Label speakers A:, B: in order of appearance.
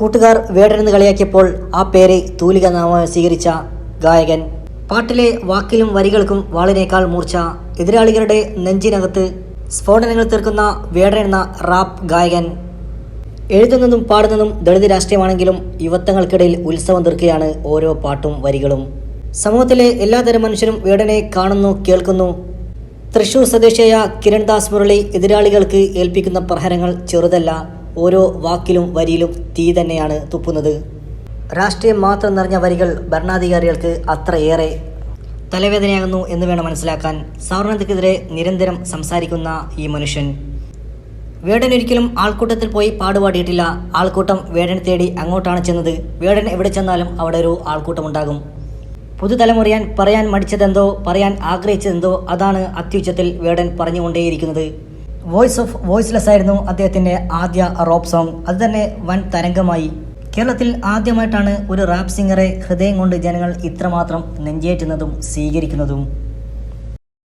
A: കൂട്ടുകാർ വേടനെന്ന് കളിയാക്കിയപ്പോൾ ആ പേര് തൂലിക നാമം സ്വീകരിച്ച ഗായകൻ. പാട്ടിലെ വാക്കിലും വരികൾക്കും വാളിനേക്കാൾ മൂർച്ച എതിരാളികളുടെ നെഞ്ചിനകത്ത് സ്ഫോടനങ്ങൾ തീർക്കുന്ന വേടൻ എന്ന റാപ്പ് ഗായകൻ. എഴുതുന്നതും പാടുന്നതും ദളിത് രാഷ്ട്രീയമാണെങ്കിലും യുവത്വങ്ങൾക്കിടയിൽ ഉത്സവം തീർക്കുകയാണ് ഓരോ പാട്ടും വരികളും. സമൂഹത്തിലെ എല്ലാതരം മനുഷ്യരും വേടനെ കാണുന്നു കേൾക്കുന്നു. തൃശൂർ സ്വദേശിയായ കിരൺദാസ് മുരളി എതിരാളികൾക്ക് ഏൽപ്പിക്കുന്ന പ്രഹരങ്ങൾ ചെറുതല്ല. ഓരോ വാക്കിലും വരിയിലും തീ തന്നെയാണ് തുപ്പുന്നത്. രാഷ്ട്രീയം മാത്രം നിറഞ്ഞ വരികൾ ഭരണാധികാരികൾക്ക് അത്രയേറെ തലവേദനയാകുന്നു എന്ന് വേണം മനസ്സിലാക്കാൻ. സവർണതയ്ക്കെതിരെ നിരന്തരം സംസാരിക്കുന്ന ഈ മനുഷ്യൻ. വേടൻ ഒരിക്കലും ആൾക്കൂട്ടത്തിൽ പോയി പാടുപാടിയിട്ടില്ല. ആൾക്കൂട്ടം വേടനെ തേടി അങ്ങോട്ടാണ് ചെന്നത്. വേടൻ എവിടെ ചെന്നാലും അവിടെ ഒരു ആൾക്കൂട്ടമുണ്ടാകും. പുതുതലമുറയാൻ പറയാൻ മടിച്ചതെന്തോ പറയാൻ ആഗ്രഹിച്ചതെന്തോ അതാണ് അത്യുച്ചത്തിൽ വേടൻ പറഞ്ഞുകൊണ്ടേയിരിക്കുന്നത്. വോയിസ് ഓഫ് വോയിസ്ലെസ് ആയിരുന്നു അദ്ദേഹത്തിന്റെ ആദ്യ റോപ്പ് സോങ്. അത് തന്നെ വൻ തരംഗമായി. കേരളത്തിൽ ആദ്യമായിട്ടാണ് ഒരു റാപ്പ് സിംഗറെ ഹൃദയം കൊണ്ട് ജനങ്ങൾ ഇത്രമാത്രം നെഞ്ചേറ്റുന്നതും സ്വീകരിക്കുന്നതും.